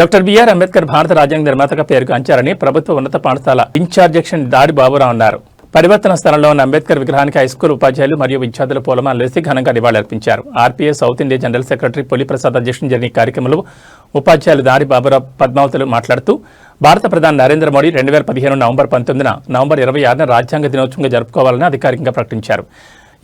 Doctor BR Ambedkar భారత రాజ్యాంగ నిర్మాతగా పేరుగాంచారని ప్రభుత్వ ఉన్నత పాఠశాల ఇన్ఛార్జ్ సెక్షన్ దాడి బాబురావు అన్నారు. పరివర్తన స్థలంలో ఉన్న అంబేద్కర్ విగ్రహానికి హైస్కూల్ ఉపాధ్యాయులు మరియు విద్యార్థులు పూలమాలలు వేసి ఘనంగా నివాళులర్పించారు. RPA south India general secretary Puliprasad అధ్యక్షులు జరిగిన కార్యక్రమంలో ఉపాధ్యాయులు దాడి బాబురావు పద్మావతులు మాట్లాడుతూ భారత ప్రధాని నరేంద్ర మోడీ రెండు వేల పదిహేను నవంబర్ పంతొమ్మిదిన నవంబర్ ఇరవై ఆరున రాజ్యాంగ దినోత్సవంగా జరుపుకోవాలని అధికారికంగా ప్రకటించారు.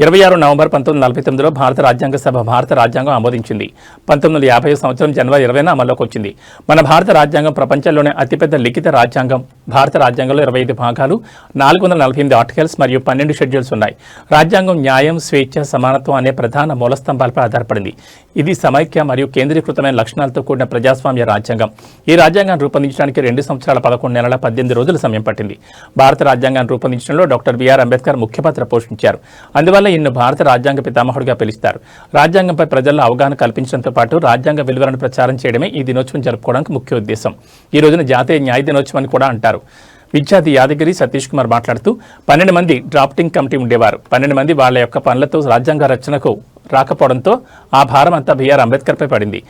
ఇరవై ఆరు నవంబర్ పంతొమ్మిది నలభై తొమ్మిదిలో భారత రాజ్యాంగ సభ భారత రాజ్యాంగం ఆమోదించింది. పంతొమ్మిది వందల యాభై సంవత్సరం జనవరి ఇరవైన అమల్లోకి వచ్చింది మన భారత రాజ్యాంగం ప్రపంచంలోనే అతిపెద్ద లిఖిత రాజ్యాంగం. భారత రాజ్యాంగంలో ఇరవై ఐదు భాగాలు నాలుగు వందల నలభై ఎనిమిది ఆర్టికల్స్ మరియు పన్నెండు షెడ్యూల్స్ ఉన్నాయి. రాజ్యాంగం న్యాయం స్వేచ్ఛ సమానత్వం అనే ప్రధాన మూలస్తంభాలపై ఆధారపడింది. ఇది సమైక్య మరియు కేంద్రీకృతమైన లక్షణాలతో కూడిన ప్రజాస్వామ్య రాజ్యాంగం. ఈ రాజ్యాంగాన్ని రూపొందించడానికి రెండు సంవత్సరాల పదకొండు నెలల పద్దెనిమిది రోజుల సమయం పట్టింది. భారత రాజ్యాంగాన్ని రూపొందించడంలో డాక్టర్ బిఆర్ అంబేద్కర్ ముఖ్య పాత్ర పోషించారు. అందువల్ల ఈయన్ను భారత రాజ్యాంగ పితామహుడిగా పిలుస్తారు. రాజ్యాంగంపై ప్రజల్లో అవగాహన కల్పించడంతో పాటు రాజ్యాంగ విలువలను ప్రచారం చేయడమే ఈ దినోత్సవం జరుపుకోవడానికి ముఖ్య ఉద్దేశం. ఈ రోజున జాతీయ న్యాయ దినోత్సవం అని కూడా అంటారు. విద్యార్థి యాదగిరి సతీష్ కుమార్ మాట్లాడుతూ పన్నెండు మంది డ్రాఫ్టింగ్ కమిటీ ఉండేవారు. పన్నెండు మంది వాళ్ళ యొక్క పనులతో రాజ్యాంగ రచనకు రాకపోవడంతో ఆ భారం అంతా బీఆర్ అంబేద్కర్పై పడింది.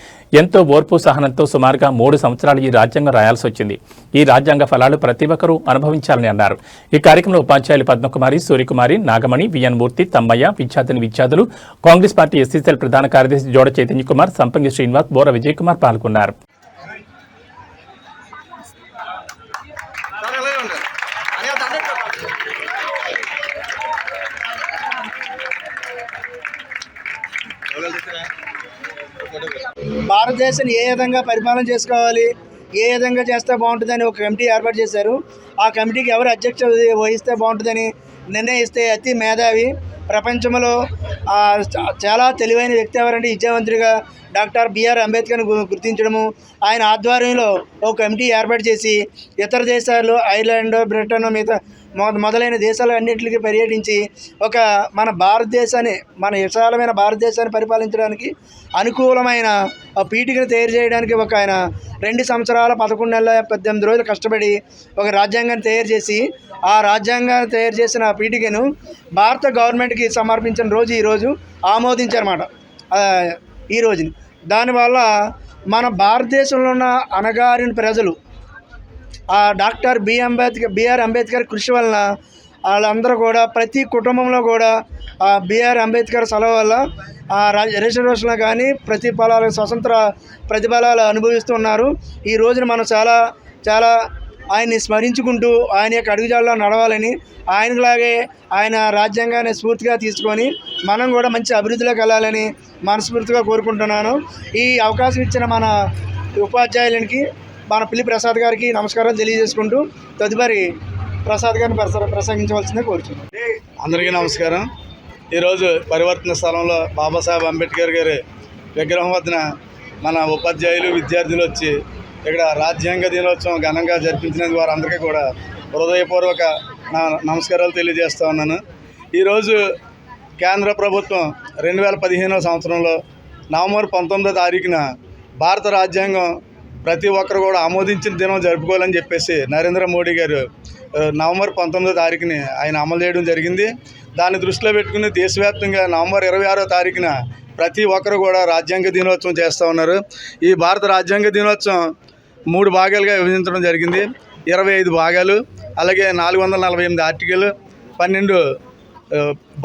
ఎంతో ఓర్పు సహనంతో సుమారుగా మూడు సంవత్సరాలు ఈ రాజ్యాంగం రాయాల్సి వచ్చింది. ఈ రాజ్యాంగ ఫలాలు ప్రతి ఒక్కరూ అనుభవించాలని అన్నారు. ఈ కార్యక్రమంలో ఉపాధ్యాయులు పద్మకుమారి సూర్యకుమారి నాగమణి విఎన్ మూర్తి తమ్మయ్య విద్యార్థిని విద్యార్థులు కాంగ్రెస్ పార్టీ ఎస్సీసీఎల్ ప్రధాన కార్యదర్శి జోడ చైతన్య కుమార్ సంపంగి శ్రీనివాస్ బోర విజయ్ కుమార్ పాల్గొన్నారు. భారతదేశాన్ని ఏ విధంగా పరిపాలన చేసుకోవాలి ఏ విధంగా చేస్తే బాగుంటుందని ఒక కమిటీ ఏర్పాటు చేశారు. ఆ కమిటీకి ఎవరు అధ్యక్ష వహిస్తే బాగుంటుందని నిర్ణయిస్తే అతి మేధావి. ప్రపంచంలో చాలా తెలివైన వ్యక్తి ఎవరంటే విద్యావంతుడిగా డాక్టర్ బిఆర్ అంబేద్కర్ని గుర్తించడము. ఆయన ఆధ్వర్యంలో ఒక కమిటీ ఏర్పాటు చేసి ఇతర దేశాలు ఐర్లాండ్ బ్రిటన్ మిగతా మొదలైన దేశాలు అన్నింటికి పర్యటించి ఒక మన భారతదేశాన్ని మన విశాలమైన భారతదేశాన్ని పరిపాలించడానికి అనుకూలమైన ఆ పీఠికను తయారు చేయడానికి ఒక ఆయన రెండు సంవత్సరాల పదకొండు నెలల పద్దెనిమిది రోజులు కష్టపడి ఒక రాజ్యాంగాన్ని తయారు చేసి ఆ రాజ్యాంగాన్ని తయారు చేసిన ఆ పీఠికను భారత గవర్నమెంట్కి సమర్పించిన రోజు ఈరోజు ఆమోదించారన్నమాట. ఈ రోజుని. దానివల్ల మన భారతదేశంలో ఉన్న అణగారిన ప్రజలు doctor B Ambedkar BR Ambedkar కృషి వలన వాళ్ళందరూ కూడా ప్రతి కుటుంబంలో కూడా బిఆర్ అంబేద్కర్ సెలవు వల్ల ఆ రా- రిజర్వేషన్లు కానీ ప్రతిఫలాలు స్వతంత్ర ప్రతిఫలాలు అనుభవిస్తున్నారు ఈ రోజున మనం చాలా చాలా ఆయన్ని స్మరించుకుంటూ ఆయన యొక్క అడుగుజాడలో నడవాలని ఆయనలాగే ఆయన రాజ్యాంగాన్ని స్ఫూర్తిగా తీసుకొని మనం కూడా మంచి అభివృద్ధిలోకి వెళ్ళాలని మనస్ఫూర్తిగా కోరుకుంటున్నాను. ఈ అవకాశం ఇచ్చిన మన ఉపాధ్యాయులకి మన పిల్లి ప్రసాద్ గారికి నమస్కారాలు తెలియజేసుకుంటూ తదుపరి ప్రసాద్ గారిని ప్రస- ప్రసంగించవలసిందే కోరుచున్నాను అందరికీ నమస్కారం. ఈరోజు పరివర్తన స్థలంలో బాబాసాహెబ్ అంబేద్కర్ గారి విగ్రహం వద్దన మన ఉపాధ్యాయులు విద్యార్థులు వచ్చి ఇక్కడ రాజ్యాంగ దినోత్సవం ఘనంగా జరిపించినందుకు వారందరికీ కూడా హృదయపూర్వక నా నమస్కారాలు తెలియజేస్తా ఉన్నాను. ఈరోజు కేంద్ర ప్రభుత్వం రెండు వేల పదిహేనవ సంవత్సరంలో నవంబర్ పంతొమ్మిదో తారీఖున భారత రాజ్యాంగం ప్రతి ఒక్కరు కూడా ఆమోదించిన దినం జరుపుకోవాలని చెప్పేసి నరేంద్ర మోడీ గారు నవంబర్ పంతొమ్మిదో తారీఖుని ఆయన అమలు చేయడం జరిగింది. దాన్ని దృష్టిలో పెట్టుకుని దేశవ్యాప్తంగా నవంబర్ ఇరవై ఆరో తారీఖున ప్రతి ఒక్కరు కూడా రాజ్యాంగ దినోత్సవం చేస్తూ ఉన్నారు. ఈ భారత రాజ్యాంగ దినోత్సవం మూడు భాగాలుగా విభజించడం జరిగింది. ఇరవై ఐదు భాగాలు అలాగే నాలుగు వందల నలభై ఎనిమిది ఆర్టికల్ పన్నెండు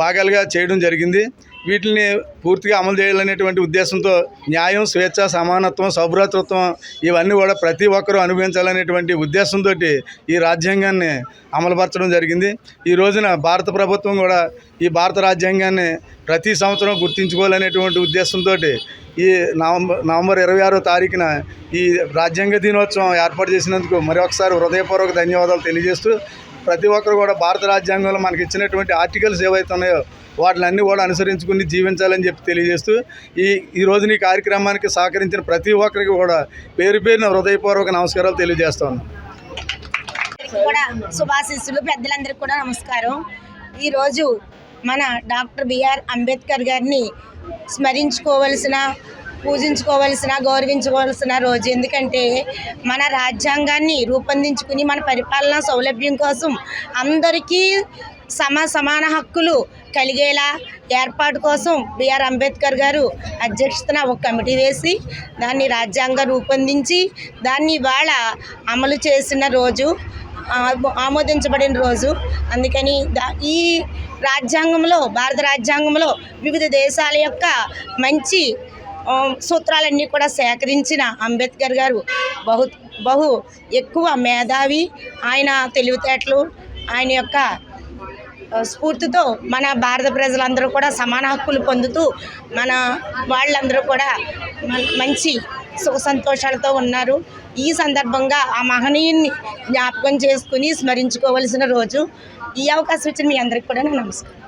భాగాలుగా చేయడం జరిగింది. వీటిని పూర్తిగా అమలు చేయాలనేటువంటి ఉద్దేశంతో న్యాయం స్వేచ్ఛ సమానత్వం సౌభ్రాతృత్వం ఇవన్నీ కూడా ప్రతి ఒక్కరూ అనుభవించాలనేటువంటి ఉద్దేశంతో ఈ రాజ్యాంగాన్ని అమలుపరచడం జరిగింది. ఈ రోజున భారత ప్రభుత్వం కూడా ఈ భారత రాజ్యాంగాన్ని ప్రతి సంవత్సరం గుర్తించుకోవాలనేటువంటి ఉద్దేశంతో ఈ నవంబర్ నవంబర్ ఇరవై ఆరో తారీఖున ఈ రాజ్యాంగ దినోత్సవం ఏర్పాటు చేసినందుకు మరొకసారి హృదయపూర్వక ధన్యవాదాలు తెలియజేస్తూ ప్రతి ఒక్కరు కూడా భారత రాజ్యాంగంలో మనకి ఇచ్చినటువంటి ఆర్టికల్స్ ఏవైతే ఉన్నాయో వాటిని కూడా అనుసరించుకుని జీవించాలని చెప్పి తెలియజేస్తూ ఈ ఈ రోజున ఈ కార్యక్రమానికి సహకరించిన ప్రతి ఒక్కరికి కూడా పేరు పేరున హృదయపూర్వక నమస్కారాలు తెలియజేస్తాను కూడా శుభాశిస్సులు. పెద్దలందరికీ కూడా నమస్కారం. ఈరోజు మన డాక్టర్ బిఆర్ అంబేద్కర్ గారిని స్మరించుకోవలసిన పూజించుకోవలసిన గౌరవించుకోవాల్సిన రోజు. ఎందుకంటే మన రాజ్యాంగాన్ని రూపొందించుకుని మన పరిపాలన సౌలభ్యం కోసం అందరికీ సమ సమాన హక్కులు కలిగేలా ఏర్పాటు కోసం బిఆర్ అంబేద్కర్ గారు అధ్యక్షతన ఒక కమిటీ వేసి దాన్ని రాజ్యాంగం రూపొందించి దాన్ని ఇవాళ అమలు చేసిన రోజు ఆమోదించబడిన రోజు. అందుకని దా- ఈ రాజ్యాంగంలో భారత రాజ్యాంగంలో వివిధ దేశాల యొక్క మంచి సూత్రాలన్నీ కూడా సేకరించిన అంబేద్కర్ గారు బహు బహు ఎక్కువ మేధావి. ఆయన తెలివితేటలు ఆయన యొక్క స్ఫూర్తితో మన భారత ప్రజలందరూ కూడా సమాన హక్కులు పొందుతూ మన వాళ్ళందరూ కూడా మంచి సుఖ సంతోషాలతో ఉన్నారు. ఈ సందర్భంగా ఆ మహనీయుని జ్ఞాపకం చేసుకుని స్మరించుకోవలసిన రోజు ఈ అవకాశం ఇచ్చిన మీ అందరికి కూడా నమస్కారం.